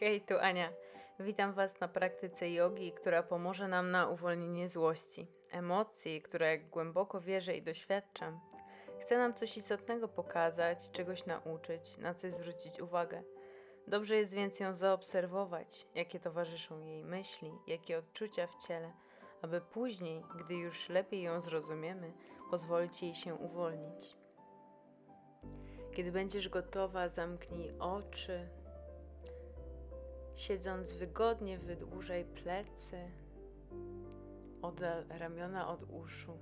Hej, tu Ania. Witam Was na praktyce jogi, która pomoże nam na uwolnienie złości, emocji, które głęboko wierzę i doświadczam. Chce nam coś istotnego pokazać, czegoś nauczyć, na coś zwrócić uwagę. Dobrze jest więc ją zaobserwować, jakie towarzyszą jej myśli, jakie odczucia w ciele, aby później, gdy już lepiej ją zrozumiemy, pozwolić jej się uwolnić. Kiedy będziesz gotowa, zamknij oczy. Siedząc wygodnie, wydłużaj plecy, oddal ramiona od uszu.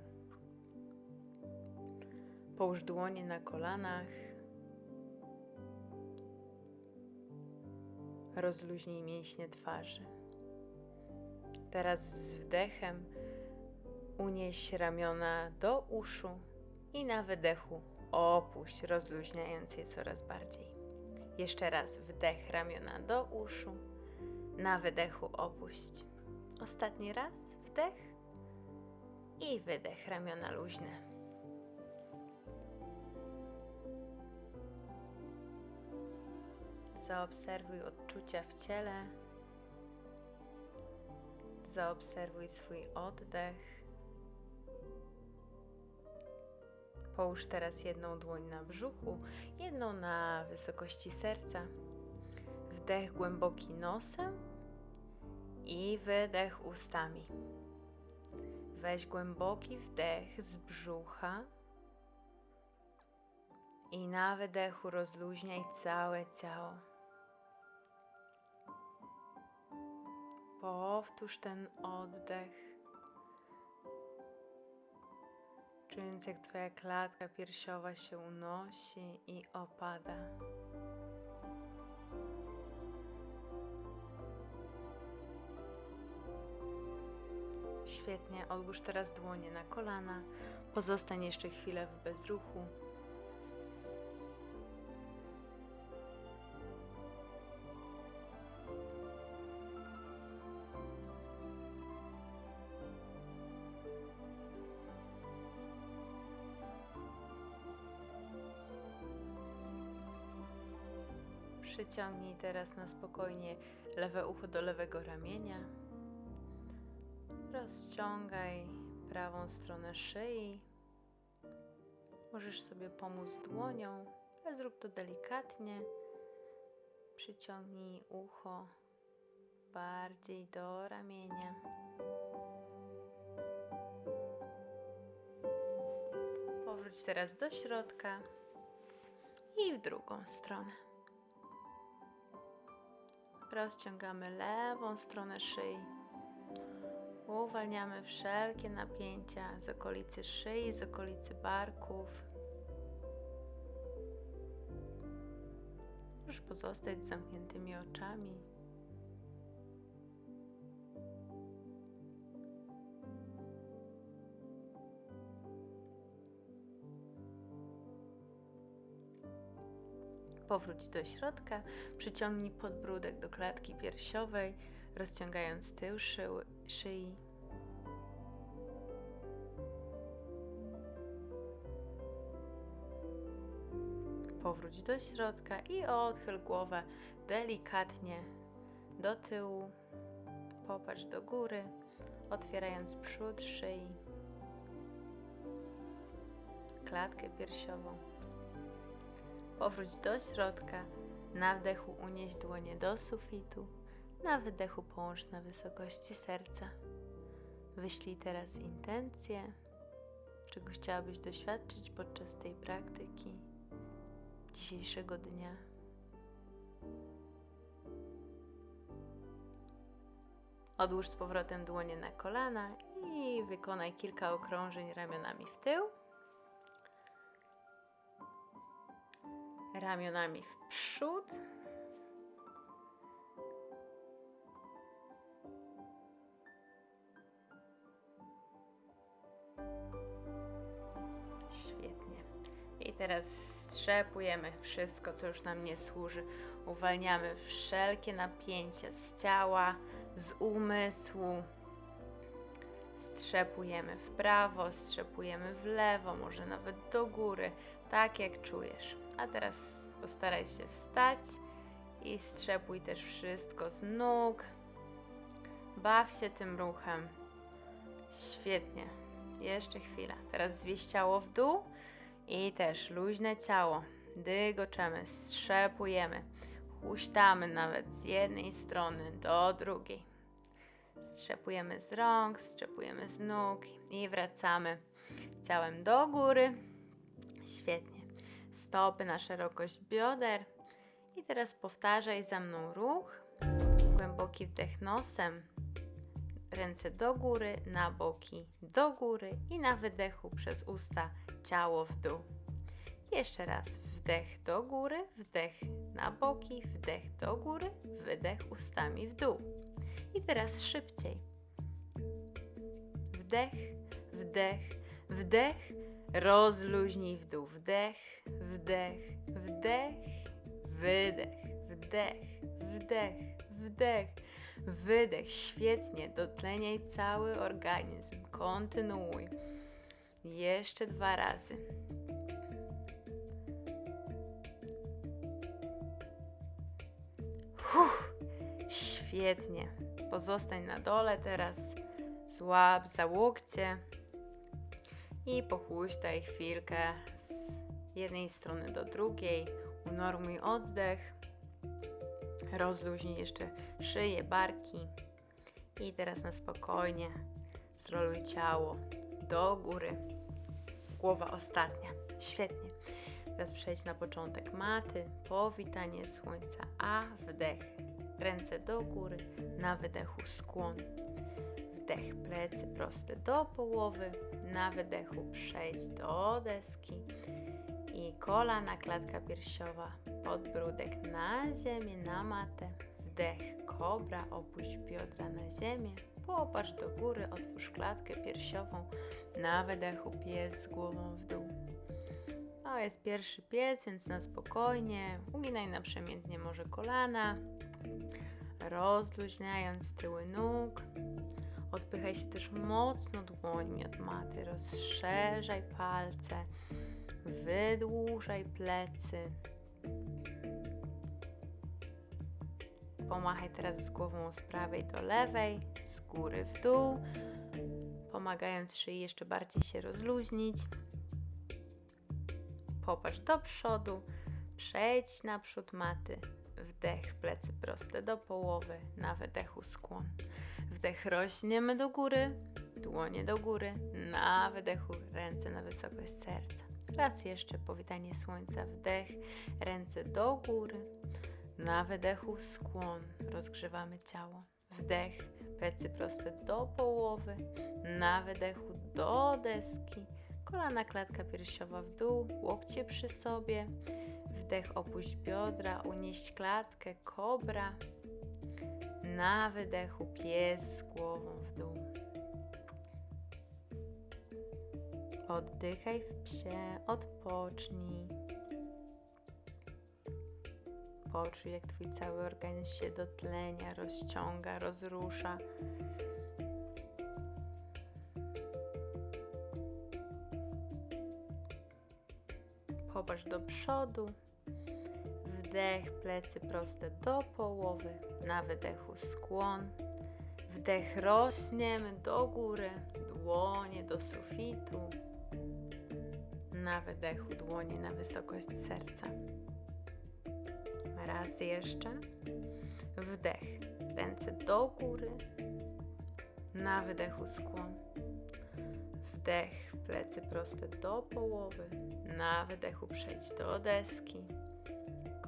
Połóż dłonie na kolanach. Rozluźnij mięśnie twarzy. Teraz z wdechem unieś ramiona do uszu i na wydechu opuść, rozluźniając je coraz bardziej. Jeszcze raz wdech ramiona do uszu, na wydechu opuść. Ostatni raz wdech i wydech ramiona luźne. Zaobserwuj odczucia w ciele. Zaobserwuj swój oddech. Połóż teraz jedną dłoń na brzuchu, jedną na wysokości serca. Wdech głęboki nosem i wydech ustami. Weź głęboki wdech z brzucha i na wydechu rozluźniaj całe ciało. Powtórz ten oddech, czując jak Twoja klatka piersiowa się unosi i opada. Świetnie, odłóż teraz dłonie na kolana, pozostań jeszcze chwilę w bezruchu. Przyciągnij teraz na spokojnie lewe ucho do lewego ramienia. Rozciągaj prawą stronę szyi. Możesz sobie pomóc dłonią, ale zrób to delikatnie. Przyciągnij ucho bardziej do ramienia. Powróć teraz do środka i w drugą stronę. Rozciągamy lewą stronę szyi. Uwalniamy wszelkie napięcia z okolicy szyi, z okolicy barków. Możesz pozostać z zamkniętymi oczami. Powróć do środka, przyciągnij podbródek do klatki piersiowej, rozciągając tył szy szyi. Powróć do środka i odchyl głowę delikatnie do tyłu. Popatrz do góry, otwierając przód szyi, klatkę piersiową. Powróć do środka. Na wdechu unieś dłonie do sufitu. Na wydechu połącz na wysokości serca. Wyślij teraz intencję, czego chciałabyś doświadczyć podczas tej praktyki dzisiejszego dnia. Odłóż z powrotem dłonie na kolana i wykonaj kilka okrążeń ramionami w tył. ramionami w przód. Teraz strzepujemy wszystko, co już nam nie służy. Uwalniamy wszelkie napięcia z ciała, z umysłu. Strzepujemy w prawo, strzepujemy w lewo, może nawet do góry, tak jak czujesz. A teraz postaraj się wstać I strzepuj też wszystko z nóg. Baw się tym ruchem. Świetnie. Jeszcze chwila. Teraz zwieś ciało w dół i też luźne ciało. Dygoczemy, strzepujemy. Huśtamy nawet z jednej strony do drugiej. Strzepujemy z rąk, strzepujemy z nóg i wracamy ciałem do góry. Świetnie. Stopy na szerokość bioder. I teraz powtarzaj za mną ruch. Głęboki wdech nosem. Ręce do góry, na boki, do góry i na wydechu przez usta ciało w dół. Jeszcze raz wdech do góry, wdech na boki, wdech do góry, wydech ustami w dół. I teraz szybciej. Wdech, wdech, wdech, rozluźnij w dół. Wdech, wdech, wdech, wydech, wdech, wdech, wdech, wydech. Świetnie, dotleniaj cały organizm. Kontynuuj. Jeszcze dwa razy. Huh, świetnie. Pozostań na dole teraz. Złap za łokcie i pochuśtaj chwilkę z jednej strony do drugiej. Unormuj oddech. Rozluźnij jeszcze szyję, barki. I teraz na spokojnie zroluj ciało do góry. Głowa ostatnia. Świetnie. Teraz przejdź na początek maty, powitanie słońca, a wdech. Ręce do góry, na wydechu skłon. Wdech, plecy proste do połowy, na wydechu przejdź do deski i kolana, klatka piersiowa, podbródek na ziemię, na matę. Wdech, kobra, opuść biodra na ziemię, popatrz do góry, otwórz klatkę piersiową, na wydechu pies z głową w dół. To jest pierwszy pies, więc na spokojnie. Uginaj naprzemiennie może kolana, rozluźniając tyły nóg. Odpychaj się też mocno dłońmi od maty, rozszerzaj palce, wydłużaj plecy. Pomachaj teraz z głową z prawej do lewej, z góry w dół, pomagając szyi jeszcze bardziej się rozluźnić. Popatrz do przodu, przejdź naprzód maty, wdech, plecy proste do połowy, na wydechu skłon. Wdech rośniemy do góry, dłonie do góry, na wydechu ręce na wysokość serca. Raz jeszcze powitanie słońca, wdech, ręce do góry, na wydechu skłon, rozgrzewamy ciało. Wdech, plecy proste do połowy, na wydechu do deski, kolana klatka piersiowa w dół, łokcie przy sobie. Wdech opuść biodra, unieść klatkę, kobra. Na wydechu pies z głową w dół. Oddychaj w psie, odpocznij. Poczuj, jak Twój cały organizm się dotlenia, rozciąga, rozrusza. Popatrz do przodu. Wdech, plecy proste do połowy. Na wydechu skłon. Wdech rośniemy do góry, dłonie do sufitu. Na wydechu dłonie na wysokość serca. Raz jeszcze. Wdech. Ręce do góry. Na wydechu skłon. Wdech. Plecy proste do połowy. Na wydechu przejdź do deski.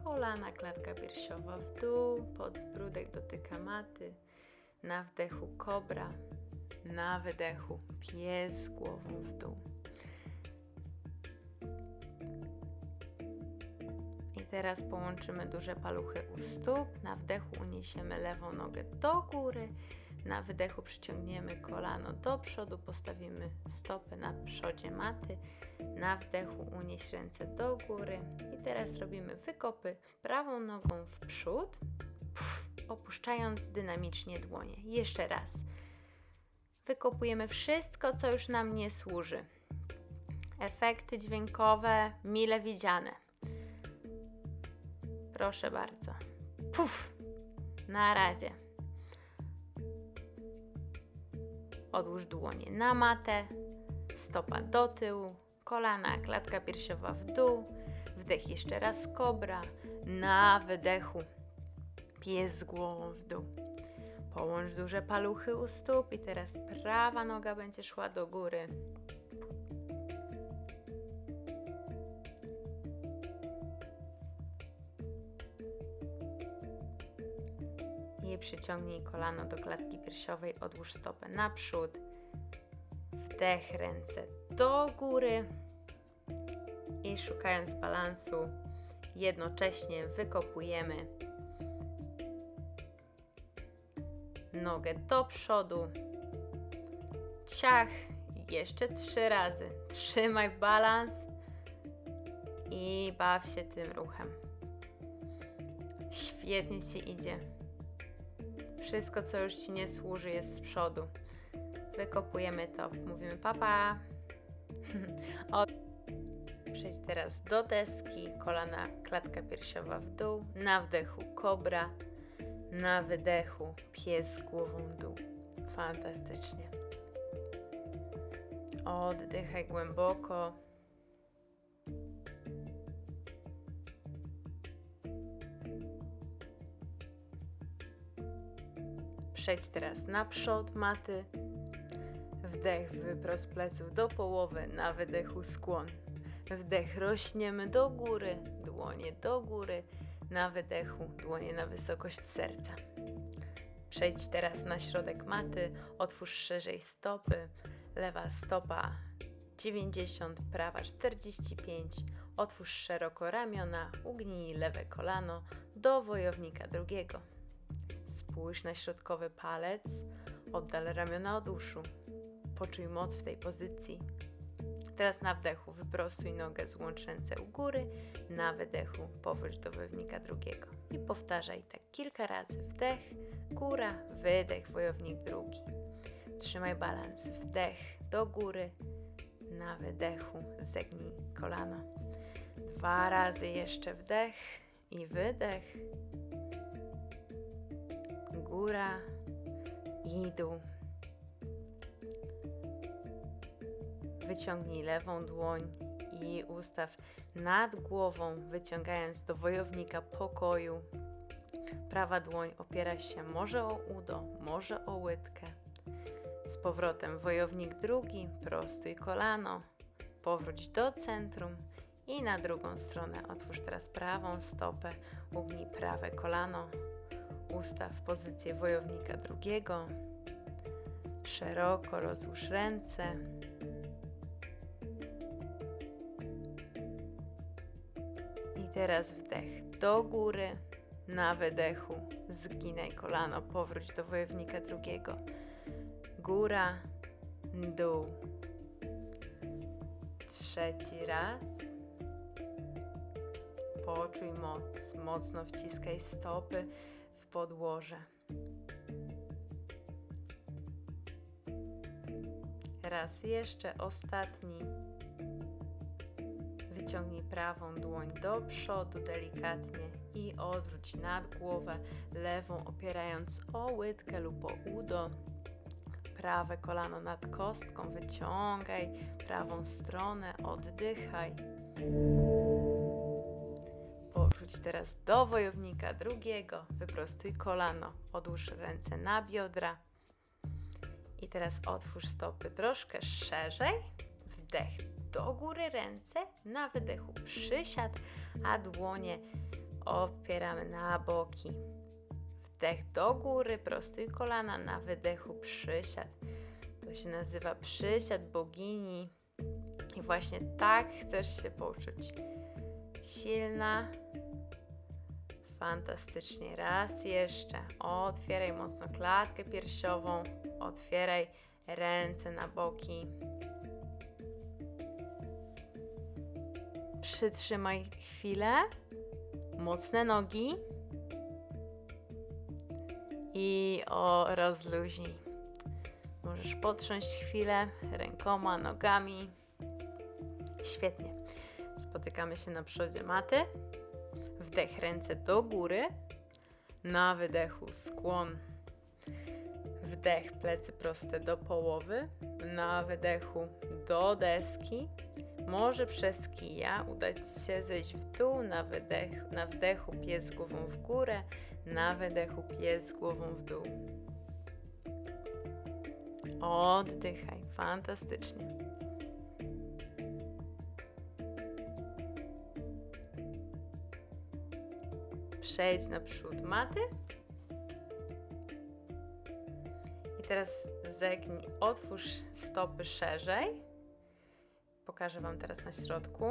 Kolana, klatka piersiowa w dół. Podbródek dotyka maty. Na wdechu kobra. Na wydechu pies głową w dół. Teraz połączymy duże paluchy u stóp. Na wdechu uniesiemy lewą nogę do góry. Na wydechu przyciągniemy kolano do przodu, postawimy stopę na przodzie maty. Na wdechu unieś ręce do góry. I teraz robimy wykopy prawą nogą w przód, opuszczając dynamicznie dłonie. Jeszcze raz. Wykopujemy wszystko, co już nam nie służy. Efekty dźwiękowe mile widziane. Proszę bardzo. Puf. Na razie. Odłóż dłonie na matę, stopa do tyłu, kolana, klatka piersiowa w dół. Wdech jeszcze raz kobra. Na wydechu pies z głową w dół. Połącz duże paluchy u stóp i teraz prawa noga będzie szła do góry. Przyciągnij kolano do klatki piersiowej, odłóż stopę naprzód. Wdech ręce do góry. I szukając balansu, jednocześnie wykopujemy nogę do przodu. Ciach. Jeszcze trzy razy. Trzymaj balans i baw się tym ruchem. Świetnie ci idzie. Wszystko, co już ci nie służy, jest z przodu. Wykopujemy to. Mówimy papa. O. Przejdź teraz do deski. Kolana, klatka piersiowa w dół. Na wdechu kobra. Na wydechu pies głową w dół. Fantastycznie. Oddychaj głęboko. Przejdź teraz na przód maty. Wdech, wyprost pleców do połowy, na wydechu skłon. Wdech, rośniemy do góry, dłonie do góry, na wydechu, dłonie na wysokość serca. Przejdź teraz na środek maty, otwórz szerzej stopy, lewa stopa 90, prawa 45, otwórz szeroko ramiona, ugnij lewe kolano do wojownika drugiego. Spójrz na środkowy palec, oddal ramiona od uszu. Poczuj moc w tej pozycji. Teraz na wdechu wyprostuj nogę, złącz ręce u góry, na wydechu powróć do wojownika drugiego. I powtarzaj tak kilka razy. Wdech, góra, wydech, wojownik drugi. Trzymaj balans. Wdech do góry, na wydechu zegnij kolano. Dwa razy jeszcze wdech i wydech. Góra i dół. Wyciągnij lewą dłoń i ustaw nad głową, wyciągając do wojownika pokoju. Prawa dłoń opiera się może o udo, może o łydkę. Z powrotem wojownik drugi, prostuj kolano, powróć do centrum i na drugą stronę otwórz teraz prawą stopę, ugnij prawe kolano, ustaw pozycję wojownika drugiego, szeroko rozłóż ręce. I teraz wdech do góry, na wydechu zginaj kolano, powróć do wojownika drugiego. Góra, dół. Trzeci raz. Poczuj moc, mocno wciskaj stopy podłoże. Raz jeszcze, ostatni. Wyciągnij prawą dłoń do przodu delikatnie i odwróć nad głowę, lewą opierając o łydkę lub o udo. Prawe kolano nad kostką, wyciągaj prawą stronę, oddychaj. Teraz do wojownika drugiego, wyprostuj kolano, odłóż ręce na biodra. I teraz otwórz stopy troszkę szerzej. Wdech do góry ręce, na wydechu przysiad, a dłonie opieramy na boki. Wdech do góry, prostuj kolana, na wydechu przysiad. To się nazywa przysiad bogini. I właśnie tak chcesz się poczuć. Silna. Fantastycznie. Raz jeszcze. Otwieraj mocno klatkę piersiową. Otwieraj ręce na boki. Przytrzymaj chwilę. Mocne nogi. I o rozluźnij. Możesz potrząść chwilę rękoma, nogami. Świetnie. Spotykamy się na przodzie maty. Wdech ręce do góry. Na wydechu skłon. Wdech, plecy proste do połowy. Na wydechu do deski. Może przez kija udać się zejść w dół. Na, wydech, na wdechu pies głową w górę. Na wydechu pies głową w dół. Oddychaj. Fantastycznie. Przejdź na przód maty. I teraz zegnij, otwórz stopy szerzej. Pokażę Wam teraz na środku.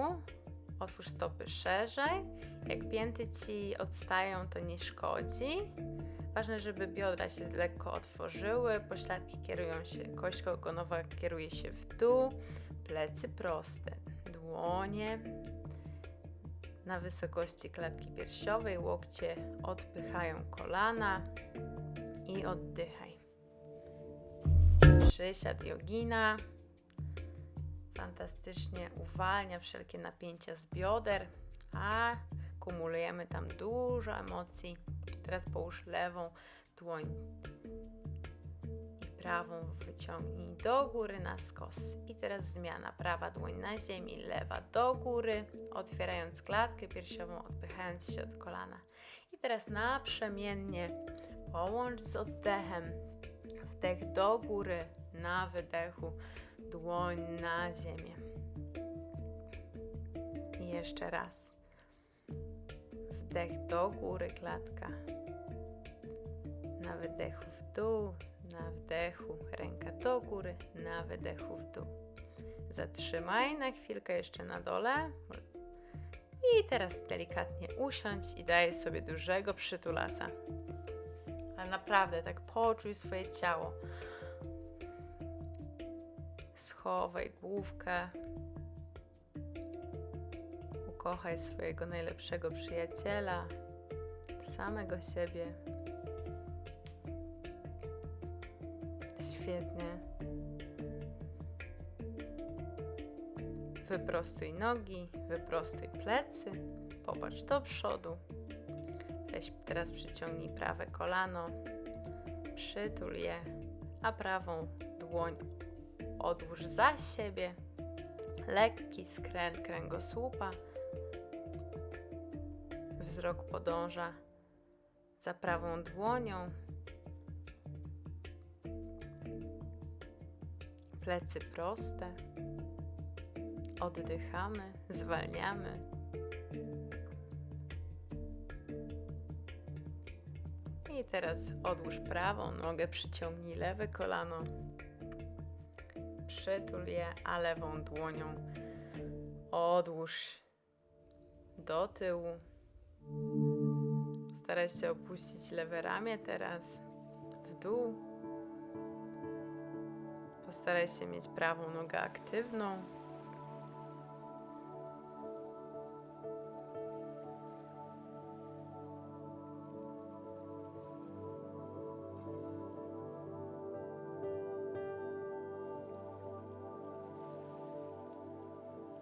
Otwórz stopy szerzej. Jak pięty Ci odstają, to nie szkodzi. Ważne, żeby biodra się lekko otworzyły, pośladki kierują się, kość ogonowa kieruje się w dół, plecy proste, dłonie na wysokości klatki piersiowej, łokcie odpychają kolana i oddychaj. Przysiad jogina fantastycznie uwalnia wszelkie napięcia z bioder, a kumulujemy tam dużo emocji. Teraz połóż lewą dłoń prawą wyciągnij do góry na skos. I teraz zmiana. Prawa dłoń na ziemi, lewa do góry, otwierając klatkę piersiową, odpychając się od kolana. I teraz naprzemiennie połącz z oddechem. Wdech do góry, na wydechu, dłoń na ziemię. I jeszcze raz. Wdech do góry, klatka. Na wydechu w dół, na wdechu ręka do góry, na wydechu w dół. Zatrzymaj na chwilkę jeszcze na dole. I teraz delikatnie usiądź i daj sobie dużego przytulasa. Ale naprawdę, tak poczuj swoje ciało. Schowaj główkę. Ukochaj swojego najlepszego przyjaciela, samego siebie. Świetnie. Wyprostuj nogi, wyprostuj plecy, popatrz do przodu. Weź teraz przyciągnij prawe kolano, przytul je, a prawą dłoń odłóż za siebie. Lekki skręt kręgosłupa. Wzrok podąża za prawą dłonią. Plecy proste. Oddychamy, zwalniamy. I teraz odłóż prawą nogę, przyciągnij lewe kolano. Przytul je, a lewą dłonią odłóż do tyłu. Staraj się opuścić lewe ramię teraz w dół. Postaraj się mieć prawą nogę aktywną.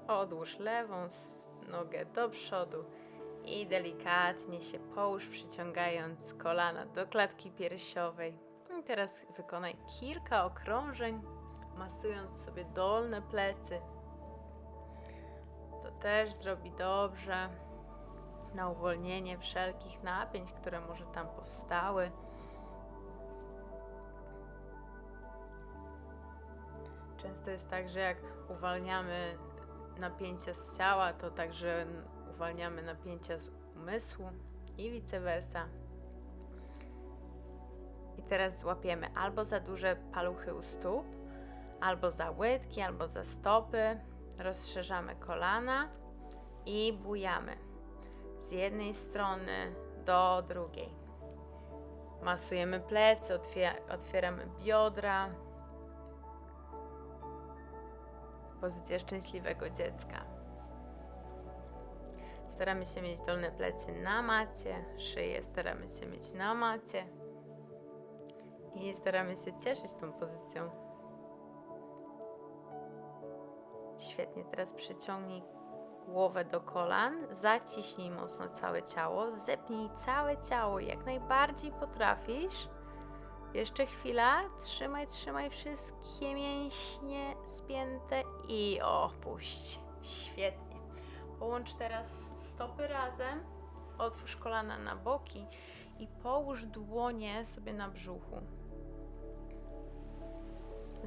Odłóż lewą nogę do przodu i delikatnie się połóż, przyciągając kolana do klatki piersiowej. Teraz wykonaj kilka okrążeń, masując sobie dolne plecy. To też zrobi dobrze na uwolnienie wszelkich napięć, które może tam powstały. Często jest tak, że jak uwalniamy napięcia z ciała, to także uwalniamy napięcia z umysłu i vice versa. Teraz złapiemy albo za duże paluchy u stóp, albo za łydki, albo za stopy. Rozszerzamy kolana i bujamy z jednej strony do drugiej. Masujemy plecy, otwier- otwieramy biodra. Pozycja szczęśliwego dziecka. Staramy się mieć dolne plecy na macie, szyję staramy się mieć na macie i staramy się cieszyć tą pozycją. Świetnie, teraz przyciągnij głowę do kolan, zaciśnij mocno całe ciało, zepnij całe ciało jak najbardziej potrafisz. Jeszcze chwila, trzymaj, trzymaj wszystkie mięśnie spięte i opuść. Świetnie. Połącz teraz stopy razem, otwórz kolana na boki i połóż dłonie sobie na brzuchu.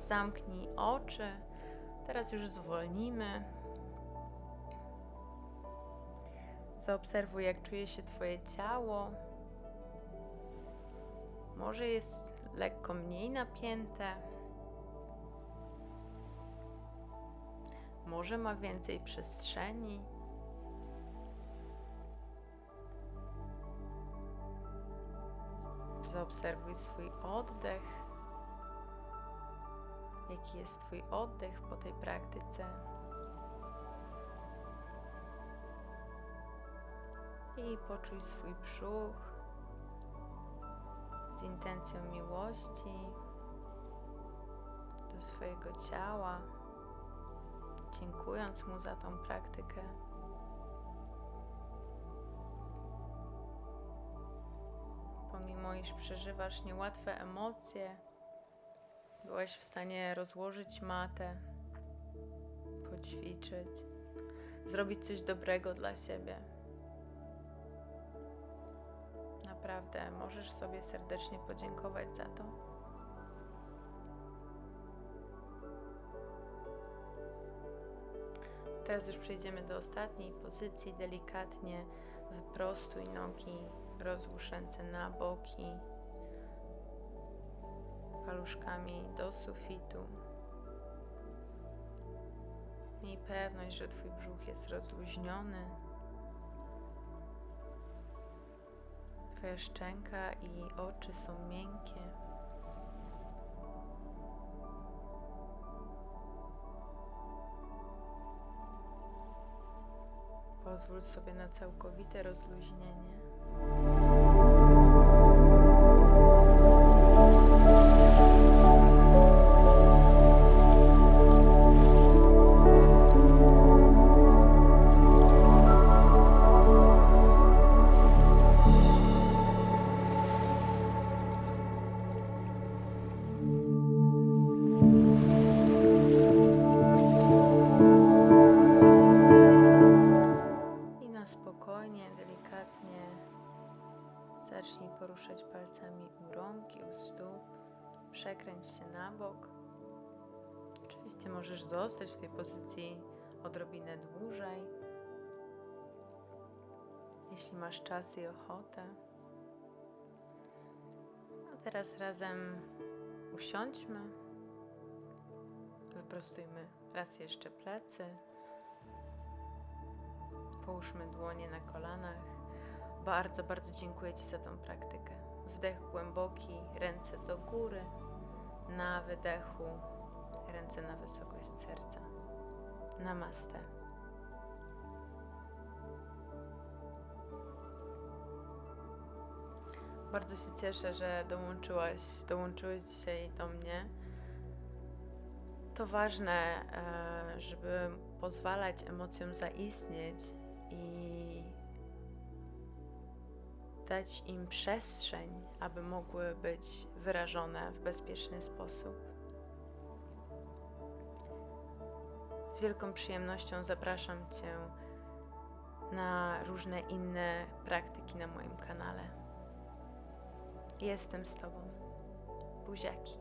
Zamknij oczy. Teraz już zwolnimy. Zaobserwuj, jak czuje się Twoje ciało. Może jest lekko mniej napięte. Może ma więcej przestrzeni. Zaobserwuj swój oddech. Jaki jest Twój oddech po tej praktyce? I poczuj swój brzuch z intencją miłości do swojego ciała, dziękując mu za tą praktykę. Pomimo iż przeżywasz niełatwe emocje, byłaś w stanie rozłożyć matę, poćwiczyć, zrobić coś dobrego dla siebie. Naprawdę możesz sobie serdecznie podziękować za to. Teraz już przejdziemy do ostatniej pozycji. Delikatnie wyprostuj nogi, rozłóż ręce na boki, paluszkami do sufitu. Miej pewność, że Twój brzuch jest rozluźniony. Twoja szczęka i oczy są miękkie. Pozwól sobie na całkowite rozluźnienie. Zostać w tej pozycji odrobinę dłużej, jeśli masz czas i ochotę. A teraz razem usiądźmy. Wyprostujmy raz jeszcze plecy. Połóżmy dłonie na kolanach. Bardzo, bardzo dziękuję Ci za tą praktykę. Wdech głęboki, ręce do góry. Na wydechu, ręce na wysokość serca. Namaste. Bardzo się cieszę, że dołączyłaś, dołączyłeś dzisiaj do mnie. To ważne, e, żeby pozwalać emocjom zaistnieć i dać im przestrzeń, aby mogły być wyrażone w bezpieczny sposób. Z wielką przyjemnością zapraszam Cię na różne inne praktyki na moim kanale. Jestem z Tobą. Buziaki.